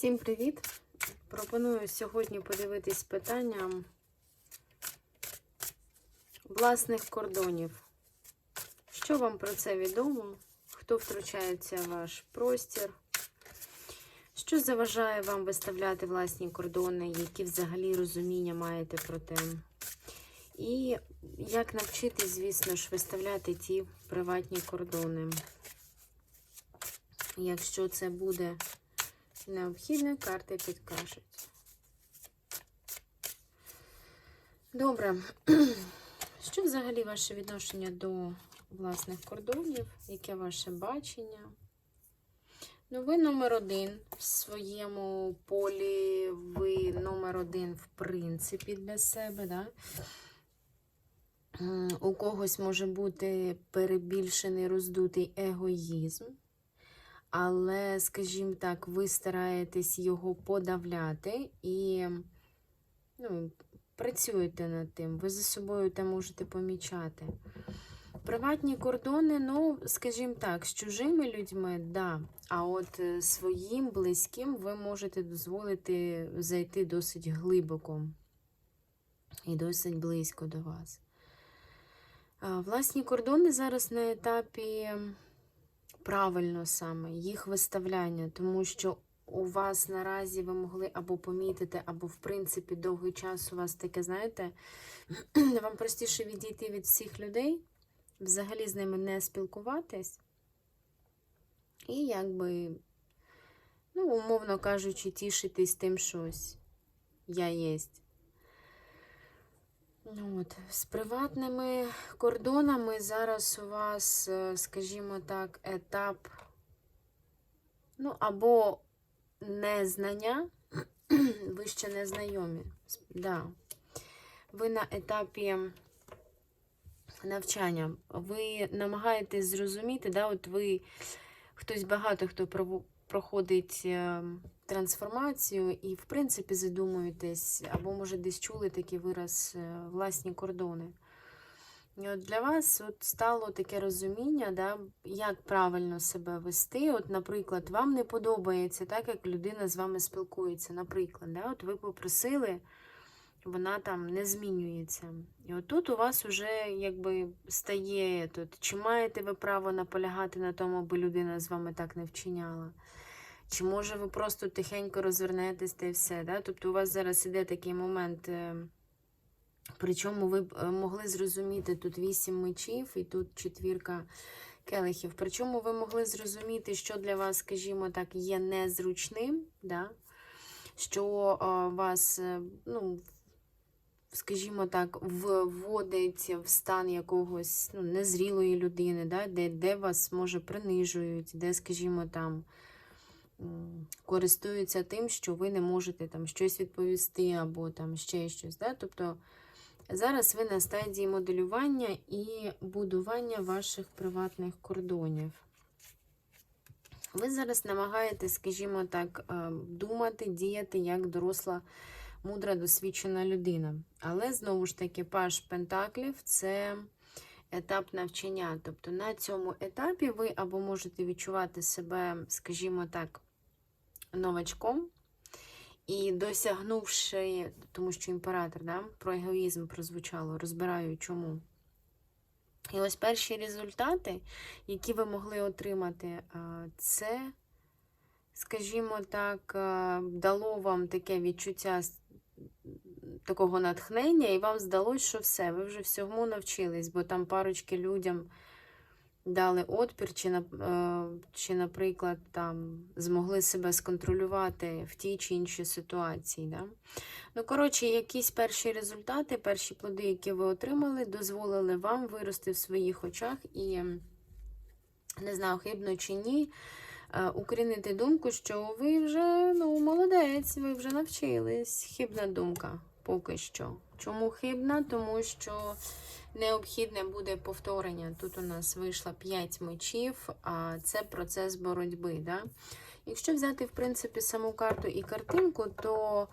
Всім привіт! Пропоную сьогодні подивитись питання власних кордонів. Що вам про це відомо? Хто втручається в ваш простір? Що заважає вам виставляти власні кордони, які взагалі розуміння маєте про те? І як навчитись, звісно ж, виставляти ті приватні кордони? Якщо це буде необхідне, карти підкажуть. Добре. Що взагалі ваше відношення до власних кордонів? Яке ваше бачення? Ну, ви номер один в своєму полі, ви номер один, в принципі, для себе, да? У когось може бути перебільшений роздутий егоїзм, але, скажімо так, ви стараєтесь його подавляти і ну, працюєте над тим. Ви за собою те можете помічати. Приватні кордони, ну, скажімо так, з чужими людьми, да. А от е, своїм близьким ви можете дозволити зайти досить глибоко і досить близько до вас. Власні кордони зараз на етапі правильно саме їх виставляння, тому що у вас наразі ви могли або помітити, або, в принципі, довгий час у вас таке, знаєте, вам простіше відійти від всіх людей, взагалі з ними не спілкуватись. І якби, ну, умовно кажучи, тішитись тим, що я єсть. Ну, От, з приватними кордонами зараз у вас, е, скажімо так, етап, ну, або незнання, ви ще не знайомі. Да. Ви на етапі навчання. Ви намагаєтесь зрозуміти, да, от ви, хтось багато хто проходить е, трансформацію і, в принципі, задумуєтесь, або, може, десь чули такий вираз е, власні кордони. І от для вас от стало таке розуміння, да, як правильно себе вести. От, наприклад, вам не подобається так, як людина з вами спілкується. Наприклад, да, от ви попросили, вона там не змінюється. І от тут у вас вже якби стає тут, чи маєте ви право наполягати на тому, аби людина з вами так не вчиняла? Чи може ви просто тихенько розвернетесь та й все? Да? Тобто у вас зараз іде такий момент. е, Причому ви е, могли зрозуміти тут вісім мечів і тут четвірка келихів. Причому ви могли зрозуміти, що для вас, скажімо так, є незручним, да? що е, вас, ну, скажімо так, вводить в стан якогось ну, незрілої людини, да? де, де вас, може, принижують, де, скажімо, там користуються тим, що ви не можете там щось відповісти або там ще щось. Да? Тобто Зараз ви на стадії моделювання і будування ваших приватних кордонів. Ви зараз намагаєтесь, скажімо так, е, думати, діяти як доросла, мудра, досвідчена людина. Але, знову ж таки, паш Пентаклів це етап навчання. Тобто на цьому етапі ви або можете відчувати себе, скажімо так, новачком. І досягнувши, тому що імператор, да, про егоїзм прозвучало, розбираю чому. І ось перші результати, які ви могли отримати, це, скажімо так, дало вам таке відчуття такого натхнення, і вам здалось, що все, ви вже всьому навчились, бо там парочки людям дали отпір, чи, е, чи, наприклад, там змогли себе сконтролювати в тій чи іншій ситуації. Да? Ну, коротше, якісь перші результати, перші плоди, які ви отримали, дозволили вам вирости в своїх очах і, не знаю, хибно чи ні, е, укорінити думку, що ви вже ну, молодець, ви вже навчились. Хибна думка поки що. Чому хибна? Тому що необхідне буде повторення. Тут у нас вийшло 5 мечів, а це процес боротьби. Да? Якщо взяти, в принципі, саму карту і картинку, то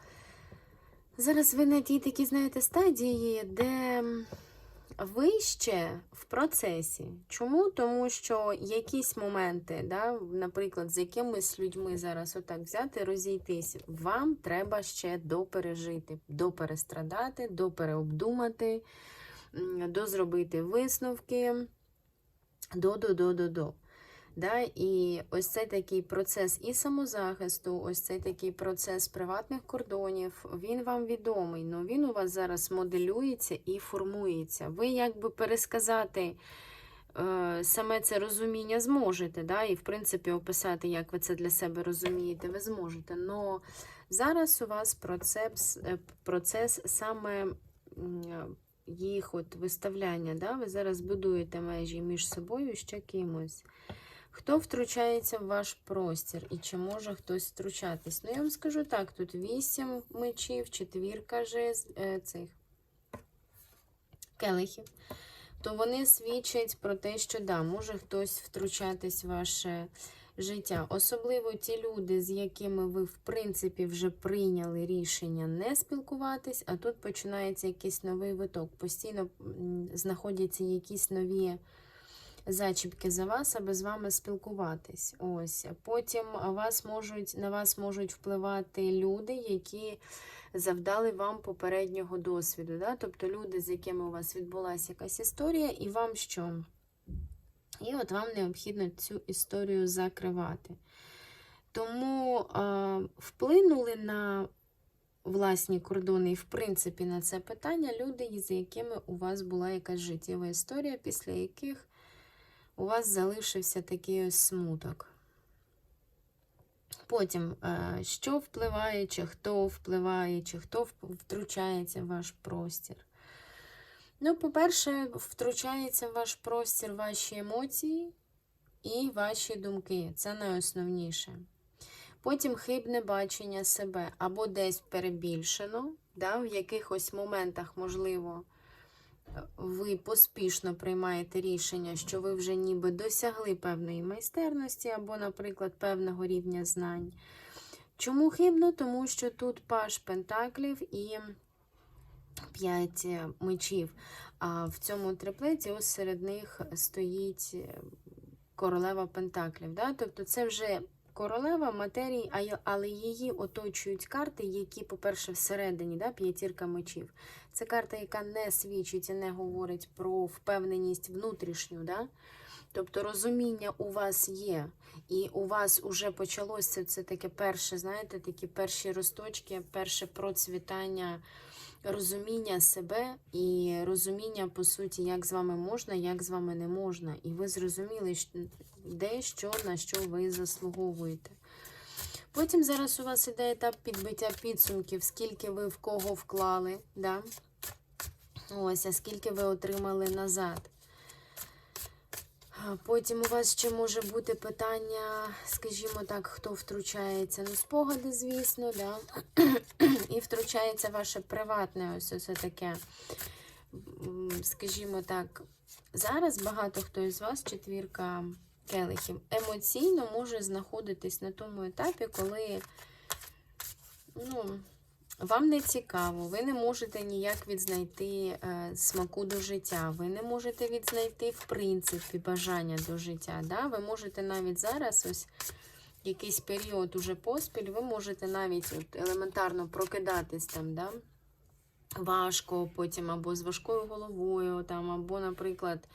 зараз ви на тій такій, знаєте, стадії, де ви ще в процесі. Чому? Тому що якісь моменти, да, наприклад, з якимись людьми зараз отак взяти, розійтись, вам треба ще допережити, доперестрадати, допереобдумати, дозробити висновки, до-до-до-до-до. Да? І ось цей такий процес і самозахисту, ось цей такий процес приватних кордонів, він вам відомий, але він у вас зараз моделюється і формується. Ви якби пересказати е, саме це розуміння зможете, да? і в принципі описати, як ви це для себе розумієте, ви зможете. Но зараз у вас процес, е, процес саме їх от виставляння. Да? Ви зараз будуєте межі між собою і ще кимось. Хто втручається в ваш простір і чи може хтось втручатись? Ну, я вам скажу так: тут вісім мечів, четвірка жез, е, цих келихів. То вони свідчать про те, що да, може хтось втручатись в ваше життя. Особливо ті люди, з якими ви, в принципі, вже прийняли рішення не спілкуватись, а тут починається якийсь новий виток. Постійно знаходяться якісь нові зачіпки за вас, аби з вами спілкуватись. Ось. Потім вас можуть, на вас можуть впливати люди, які завдали вам попереднього досвіду. Да? Тобто люди, з якими у вас відбулася якась історія, і вам що? І от вам необхідно цю історію закривати. Тому а, вплинули на власні кордони і, в принципі, на це питання люди, з якими у вас була якась життєва історія, після яких у вас залишився такий ось смуток. Потім, що впливає, чи хто впливає, чи хто втручається в ваш простір. Ну, по-перше, втручається в ваш простір ваші емоції і ваші думки. Це найосновніше. Потім хибне бачення себе або десь перебільшено, да, в якихось моментах, можливо, ви поспішно приймаєте рішення, що ви вже ніби досягли певної майстерності або, наприклад, певного рівня знань. Чому хибно? Тому що тут паш пентаклів і п'ять е, мечів. А в цьому триплеті ось серед них стоїть е, королева пентаклів. Да? Тобто це вже королева матерії, але її оточують карти, які, по-перше, всередині, да, п'ятірка мечів. Це карта, яка не свідчить і не говорить про впевненість внутрішню. Да? Тобто розуміння у вас є, і у вас уже почалося це таке перше, знаєте, такі перші росточки, перше процвітання розуміння себе і розуміння, по суті, як з вами можна, як з вами не можна. І ви зрозуміли, де що, на що ви заслуговуєте. Потім зараз у вас іде етап підбиття підсумків, скільки ви в кого вклали, да? Ось, а скільки ви отримали назад. Потім у вас ще може бути питання, скажімо так, хто втручається. Ну, спогади, звісно, да? і втручається ваше приватне, ось це таке, скажімо так, зараз багато хто із вас, четвірка келихів, емоційно може знаходитись на тому етапі, коли ну, вам не цікаво, ви не можете ніяк відзнайти е, смаку до життя, ви не можете відзнайти, в принципі, бажання до життя. Да? Ви можете навіть зараз, ось якийсь період уже поспіль, ви можете навіть от, елементарно прокидатись там, да? важко, потім або з важкою головою, там, або, наприклад,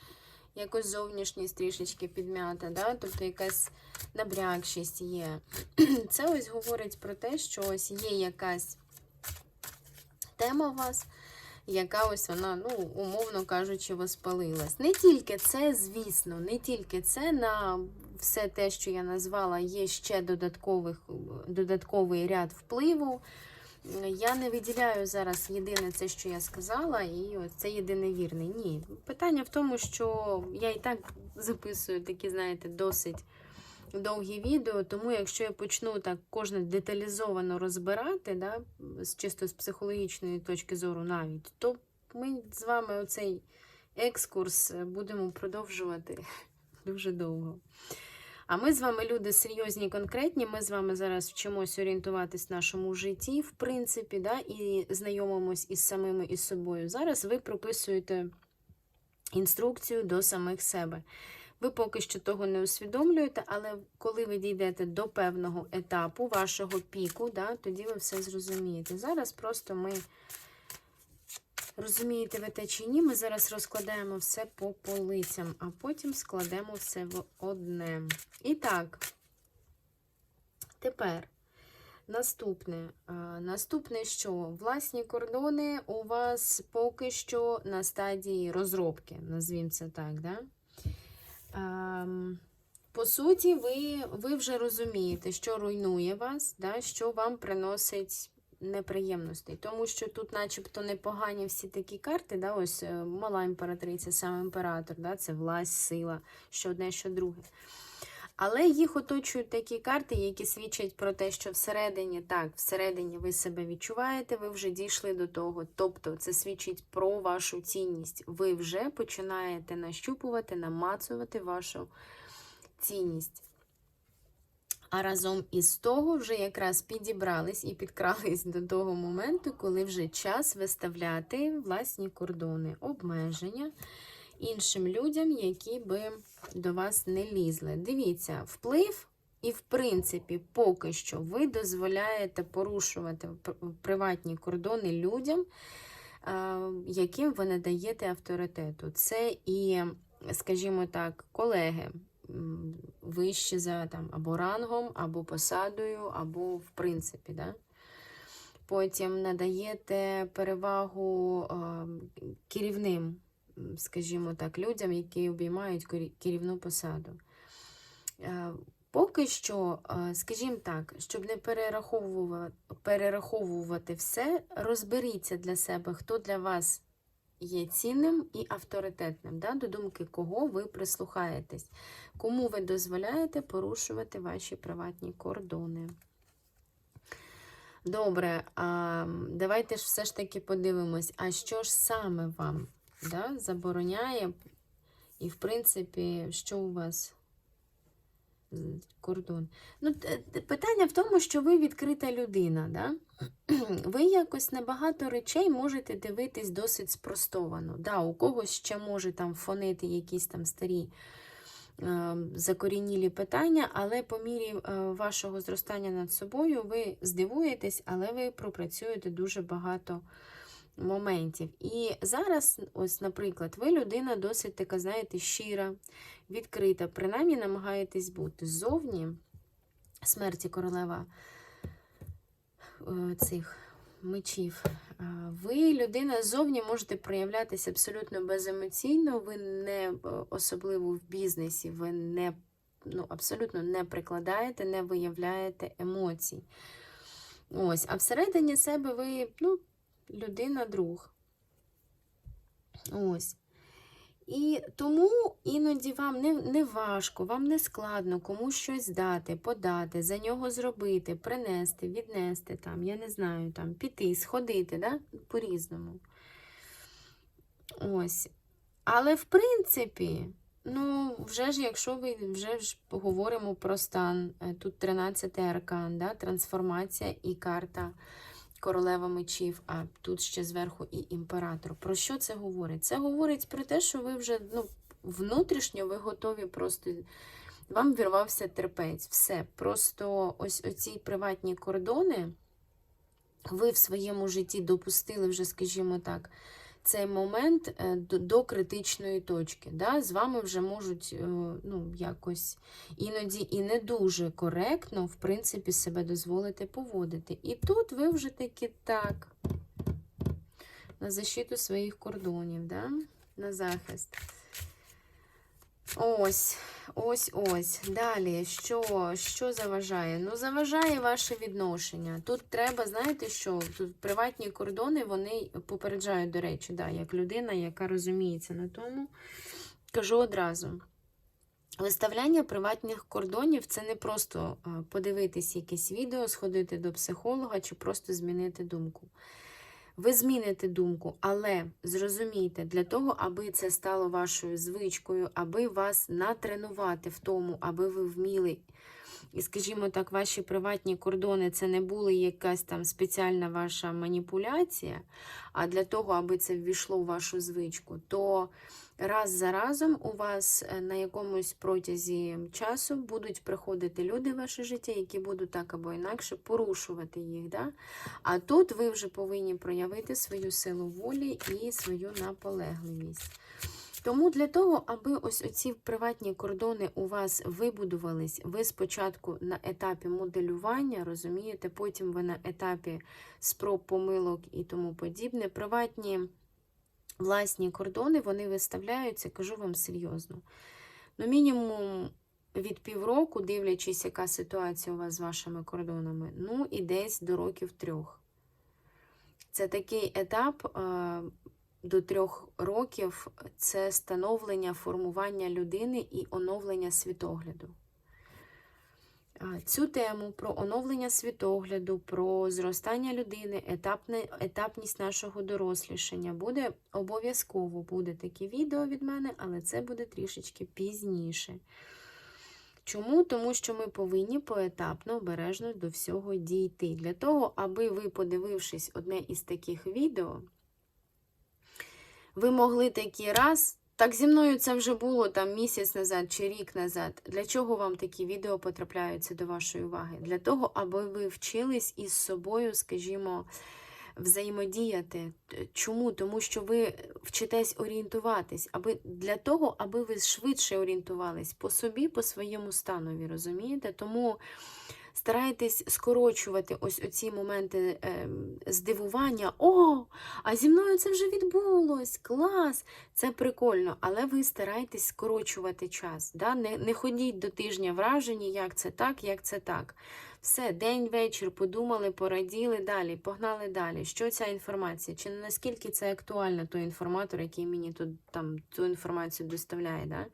якось зовнішність трішечки підмята, да? тобто якась набрякшість є. Це ось говорить про те, що ось є якась тема вас, яка ось вона, ну, умовно кажучи, воспалилась. Не тільки це, звісно, не тільки це на все те, що я назвала, є ще додаткових, додатковий ряд впливу. Я не виділяю зараз єдине це, що я сказала, і це єдине вірне. Ні. Питання в тому, що я і так записую такі, знаєте, досить довгі відео, тому якщо я почну так кожне деталізовано розбирати, да, чисто з психологічної точки зору навіть, то ми з вами оцей екскурс будемо продовжувати дуже довго. А ми з вами люди серйозні, конкретні. Ми з вами зараз вчимось орієнтуватись в нашому житті, в принципі, да, і знайомимось із самими із собою. Зараз ви прописуєте інструкцію до самих себе. Ви поки що того не усвідомлюєте, але коли ви дійдете до певного етапу вашого піку, да, тоді ви все зрозумієте. Зараз просто ми розумієте ви те чи ні, ми зараз розкладаємо все по полицям, а потім складемо все в одне. І так, тепер. Наступне. Наступне, що власні кордони у вас поки що на стадії розробки, назвімо це так, да? Ем, По суті, ви, ви вже розумієте, що руйнує вас, да? що вам приносить неприємностей. Тому що тут, начебто, непогані всі такі карти, да? ось е, мала імператриця, сам імператор, да? це власть, сила, що одне, що друге. Але їх оточують такі карти, які свідчать про те, що всередині, так, всередині ви себе відчуваєте, ви вже дійшли до того. Тобто це свідчить про вашу цінність. Ви вже починаєте нащупувати, намацувати вашу цінність. А разом із того вже якраз підібрались і підкрались до того моменту, коли вже час виставляти власні кордони, обмеження іншим людям, які би до вас не лізли. Дивіться, вплив, і, в принципі, поки що ви дозволяєте порушувати приватні кордони людям, яким ви надаєте авторитету. Це і, скажімо так, колеги. Вище за там, або рангом, або посадою, або в принципі. Да? Потім надаєте перевагу керівним скажімо так, людям, які обіймають керівну посаду. Е, поки що, е, скажімо так, щоб не перераховувати, перераховувати все, розберіться для себе, хто для вас є цінним і авторитетним, да? до думки кого ви прислухаєтесь, кому ви дозволяєте порушувати ваші приватні кордони. Добре, а давайте ж все ж таки подивимось, а що ж саме вам да, забороняє. І, в принципі, що у вас кордон? Ну, Питання в тому, що ви відкрита людина. Да? Ви якось на багато речей можете дивитись досить спростовано. Да, У когось ще може там фонити якісь там старі е, закорінілі питання, але по мірі е, вашого зростання над собою ви здивуєтесь, але ви пропрацюєте дуже багато моментів. І зараз, ось, наприклад, ви людина досить така, знаєте, щира, відкрита, принаймні намагаєтесь бути ззовні смерті королева е, цих мечів. Ви, людина, ззовні можете проявлятися абсолютно беземоційно, ви не е, особливо в бізнесі, ви не ну, абсолютно не прикладаєте, не виявляєте емоцій. Ось, А всередині себе ви ну, людина друг. Ось. І тому іноді вам не не важко, вам не складно комусь щось дати, подати, за нього зробити, принести, віднести, там, я не знаю, там, піти, сходити, да? по-різному. Ось. Але, в принципі, ну, вже ж, якщо ви вже ж поговоримо про стан, е, тут 13 аркан, да? трансформація і карта королева мечів, а тут ще зверху і імператор. Про що це говорить? Це говорить про те, що ви вже ну, внутрішньо ви готові просто. Вам вірвався терпець. Все. Просто ось оці приватні кордони ви в своєму житті допустили вже, скажімо так, цей момент е, до, критичної точки. Да? З вами вже можуть е, ну, якось іноді і не дуже коректно, в принципі, себе дозволити поводити. І тут ви вже таки так, на защиту своїх кордонів, да? на захист. Ось, ось, ось. Далі, що що заважає? Ну, заважає ваше відношення. Тут треба, знаєте що? Тут приватні кордони, вони попереджають, до речі, да, як людина, яка розуміється на тому. Кажу одразу. Виставляння приватних кордонів це не просто подивитись якесь відео, сходити до психолога чи просто змінити думку. Ви зміните думку, але зрозумійте, для того, аби це стало вашою звичкою, аби вас натренувати в тому, аби ви вміли. І, скажімо так, ваші приватні кордони це не були якась там спеціальна ваша маніпуляція, а для того, аби це ввійшло в вашу звичку, то раз за разом у вас е, на якомусь протязі часу будуть приходити люди в ваше життя, які будуть так або інакше порушувати їх. Да? А тут ви вже повинні проявити свою силу волі і свою наполегливість. Тому для того, аби ось оці приватні кордони у вас вибудувались, ви спочатку на етапі моделювання, розумієте, потім ви на етапі спроб, помилок і тому подібне. Приватні власні кордони, вони виставляються, кажу вам серйозно. Ну, мінімум від півроку, дивлячись, яка ситуація у вас з вашими кордонами, ну і десь до років трьох. Це такий етап е, до трьох років це становлення, формування людини і оновлення світогляду. Цю тему про оновлення світогляду, про зростання людини, етапне, етапність нашого дорослішання буде обов'язково буде таке відео від мене, але це буде трішечки пізніше. Чому? Тому що ми повинні поетапно, обережно до всього дійти. Для того, аби ви, подивившись одне із таких відео, ви могли такий раз. Так зі мною це вже було там місяць назад чи рік назад. Для чого вам такі відео потрапляються до вашої уваги? Для того, аби ви вчились із собою, скажімо, взаємодіяти. Чому? Тому що ви вчитесь орієнтуватись, аби для того, аби ви швидше орієнтувались по собі, по своєму станові, розумієте? Тому старайтесь скорочувати ось оці моменти е, здивування. О, а зі мною це вже відбулось, клас! Це прикольно, але ви старайтесь скорочувати час. Да? Не, не ходіть до тижня вражені, як це так, як це так. Все, день, вечір, подумали, пораділи далі, погнали далі. Що ця інформація? Чи наскільки це актуально той інформатор, який мені тут там ту інформацію доставляє? Да?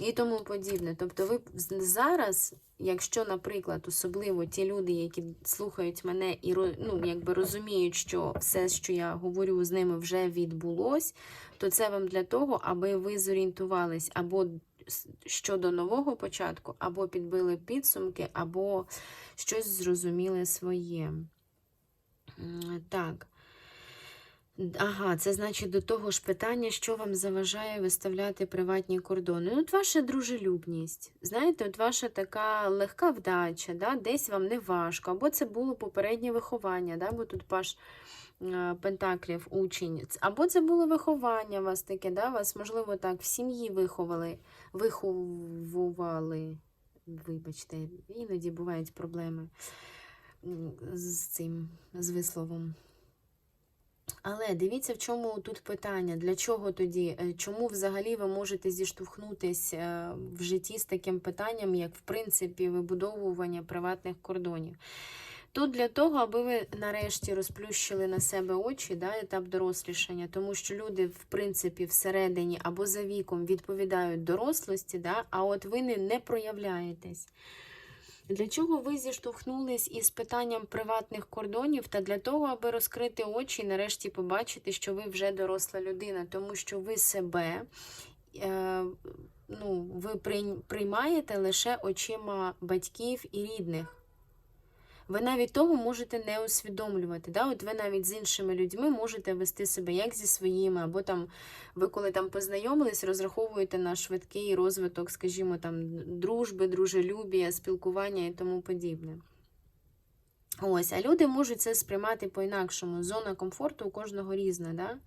І тому подібне. Тобто, ви зараз, якщо, наприклад, особливо ті люди, які слухають мене і ну, якби розуміють, що все, що я говорю з ними, вже відбулось, то це вам для того, аби ви зорієнтувались або щодо нового початку, або підбили підсумки, або щось зрозуміли своє. Так. Ага, це значить до того ж питання, що вам заважає виставляти приватні кордони. Ну, от ваша дружелюбність. Знаєте, от ваша така легка вдача, да? десь вам не важко, або це було попереднє виховання, да? бо тут паш Пентаклів учень, або це було виховання вас таке, да? вас, можливо, так, в сім'ї виховали, виховували. Вибачте, іноді бувають проблеми з цим з висловом. Але дивіться, в чому тут питання. Для чого тоді? Е, чому взагалі ви можете зіштовхнутися е, в житті з таким питанням, як, в принципі, вибудовування приватних кордонів? Тут для того, аби ви нарешті розплющили на себе очі, да, етап дорослішання, тому що люди, в принципі, всередині або за віком відповідають дорослості, да, а от ви не, не проявляєтесь. Для чого ви зіштовхнулись із питанням приватних кордонів та для того, аби розкрити очі і нарешті побачити, що ви вже доросла людина, тому що ви себе е, ну, ви приймаєте лише очима батьків і рідних. Ви навіть того можете не усвідомлювати. Да? От ви навіть з іншими людьми можете вести себе як зі своїми, або там ви коли там познайомились, розраховуєте на швидкий розвиток, скажімо, там, дружби, дружелюбія, спілкування і тому подібне. Ось, а люди можуть це сприймати по-інакшому. Зона комфорту у кожного різна. Да?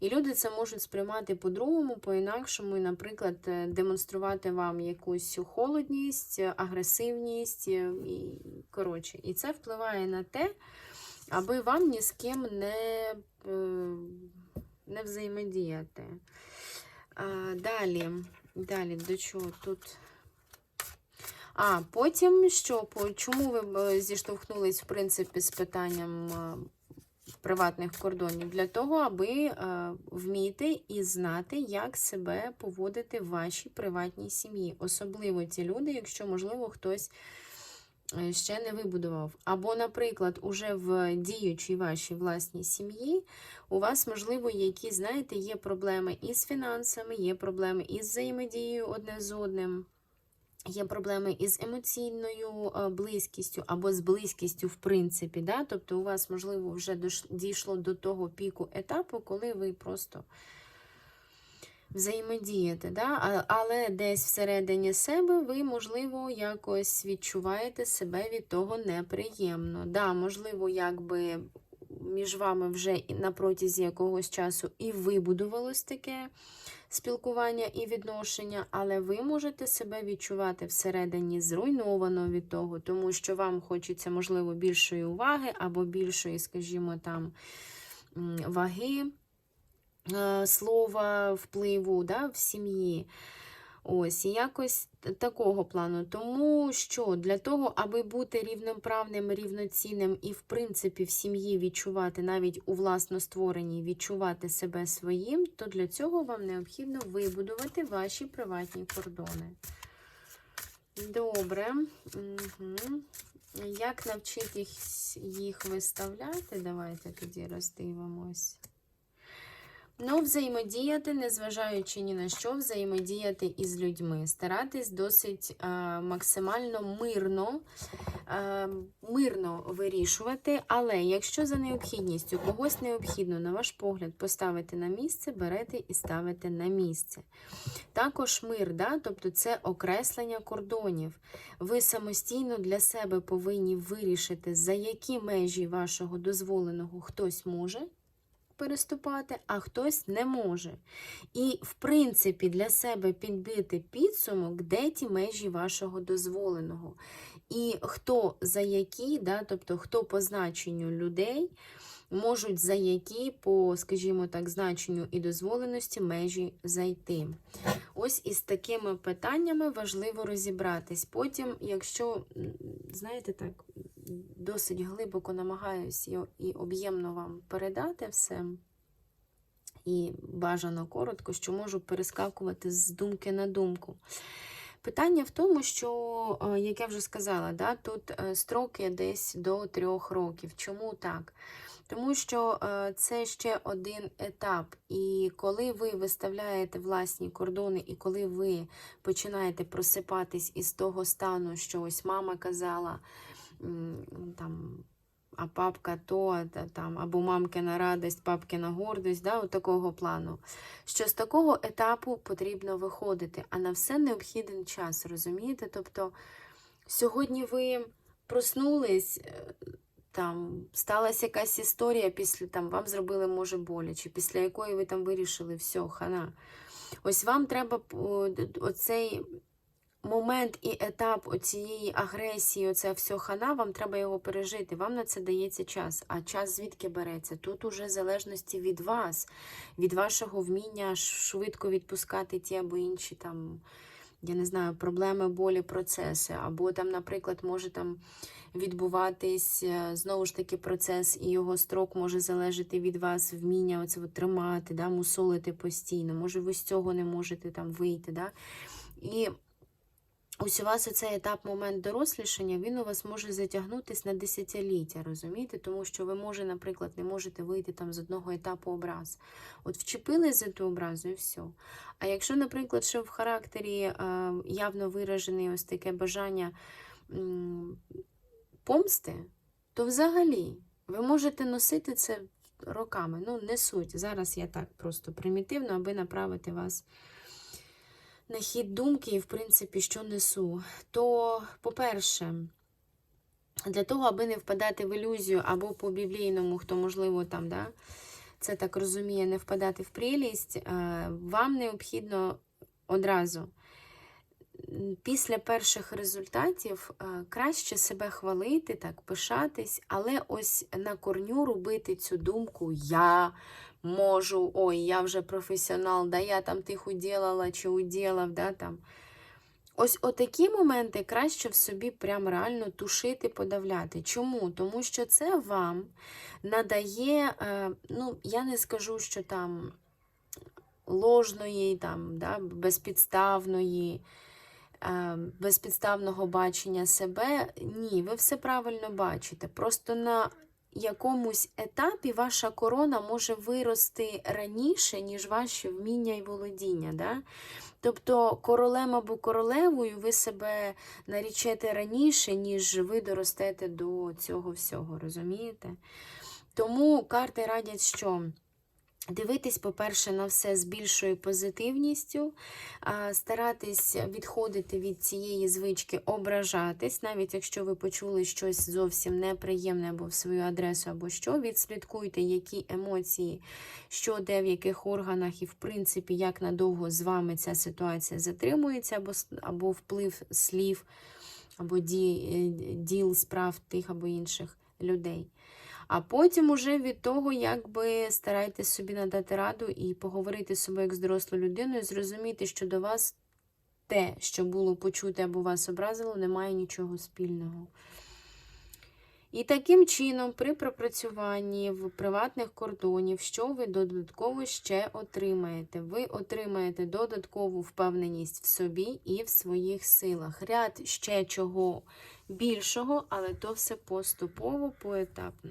І люди це можуть сприймати по-другому, по-інакшому, і, наприклад, е, демонструвати вам якусь холодність, агресивність, е, і, коротше, і це впливає на те, аби вам ні з ким не, е, не взаємодіяти. Далі, далі, до чого тут? А потім що? Чому ви зіштовхнулись, в принципі, з питанням приватних кордонів для того, аби е, вміти і знати, як себе поводити в вашій приватній сім'ї. Особливо ті люди, якщо, можливо, хтось е, ще не вибудував. Або, наприклад, уже в діючій вашій власній сім'ї у вас, можливо, які, знаєте, є проблеми із фінансами, є проблеми із взаємодією одне з одним. Є проблеми із емоційною е, близькістю або з близькістю, в принципі. Да? Тобто у вас, можливо, вже дійшло до того піку етапу, коли ви просто взаємодієте. Да? Але десь всередині себе ви, можливо, якось відчуваєте себе від того неприємно. Да, можливо, якби між вами вже на протязі якогось часу і вибудувалось таке спілкування і відношення, але ви можете себе відчувати всередині зруйновано від того, тому що вам хочеться, можливо, більшої уваги або більшої, скажімо, там ваги е, слова, впливу да, в сім'ї. Ось, і якось такого плану. Тому що для того, аби бути рівноправним, рівноцінним і, в принципі, в сім'ї відчувати, навіть у власно створенні, відчувати себе своїм, то для цього вам необхідно вибудувати ваші приватні кордони. Добре. Угу. Як навчитись їх виставляти? Давайте тоді роздивимось. Ну, взаємодіяти, незважаючи ні на що, взаємодіяти із людьми. Старатись досить е, максимально мирно, е, мирно вирішувати. Але якщо за необхідністю когось необхідно, на ваш погляд, поставити на місце, берете і ставите на місце. Також мир, да? тобто це окреслення кордонів. Ви самостійно для себе повинні вирішити, за які межі вашого дозволеного хтось може переступати, а хтось не може. І, в принципі, для себе підбити підсумок, де ті межі вашого дозволеного. І хто за які, да, тобто хто по значенню людей можуть за які, по, скажімо так, значенню і дозволеності межі зайти. Ось із такими питаннями важливо розібратись. Потім, якщо, знаєте, так, досить глибоко намагаюся і- об'ємно вам передати все, і бажано коротко, що можу перескакувати з думки на думку. Питання в тому, що, е, як я вже сказала, да, тут е, строки десь до трьох років. Чому так? Тому що е, це ще один етап. І коли ви виставляєте власні кордони, і коли ви починаєте просипатись із того стану, що ось мама казала, там, а папка то, та, там, або мамкина радость, папкина гордость, да, от такого плану. Що з такого етапу потрібно виходити, а на все необхіден час, розумієте? Тобто сьогодні ви проснулись, е, там сталася якась історія, після там вам зробили, може, боляче, після якої ви там вирішили, все, хана. Ось вам треба оцей момент і етап оцієї агресії, оце все хана, вам треба його пережити. Вам на це дається час. А час звідки береться? Тут уже в залежності від вас, від вашого вміння швидко відпускати ті або інші там. Я не знаю, проблеми, болі, процеси, або там, наприклад, може там відбуватись е, знову ж таки процес, і його строк може залежати від вас, вміння оце от тримати, да, мусолити постійно. Може, ви з цього не можете там вийти. Да? І ось у вас оцей етап, момент дорослішання, він у вас може затягнутися на десятиліття, розумієте? Тому що ви, може, наприклад, не можете вийти там з одного етапу образ. От вчепились за ту образу і все. А якщо, наприклад, ще в характері е, явно виражене ось таке бажання помсти, то взагалі ви можете носити це роками. Ну, не суть. Зараз я так просто примітивно, аби направити вас на хід думки і, в принципі, що несу. То, по-перше, для того, аби не впадати в ілюзію або по біблійному, хто, можливо, там, да, це так розуміє, не впадати в прелість, е, вам необхідно одразу після перших результатів е, краще себе хвалити, так, пишатись, але ось на корню робити цю думку я можу, ой, я вже професіонал, да я там тих уділала чи уділав, да, там. Ось отакі моменти краще в собі прям реально тушити, подавляти. Чому? Тому що це вам надає, е, ну, я не скажу, що там ложної, там, да, безпідставної, е, безпідставного бачення себе. Ні, ви все правильно бачите. Просто на якомусь етапі ваша корона може вирости раніше, ніж ваші вміння і володіння. Да? Тобто королем або королевою ви себе нарічете раніше, ніж ви доростете до цього всього, розумієте? Тому карти радять, що дивитись, по-перше, на все з більшою позитивністю, старатись відходити від цієї звички, ображатись, навіть якщо ви почули щось зовсім неприємне або в свою адресу, або що, відслідкуйте, які емоції, що де в яких органах, і, в принципі, як надовго з вами ця ситуація затримується, або, або вплив слів, або е, діл справ тих або інших людей. А потім уже від того, якби старайтесь собі надати раду і поговорити з собою як з дорослою людиною, зрозуміти, що до вас те, що було почуте або вас образило, не має нічого спільного. І таким чином, при пропрацюванні в приватних кордонів, що ви додатково ще отримаєте? Ви отримаєте додаткову впевненість в собі і в своїх силах. Ряд ще чого більшого, але то все поступово, поетапно.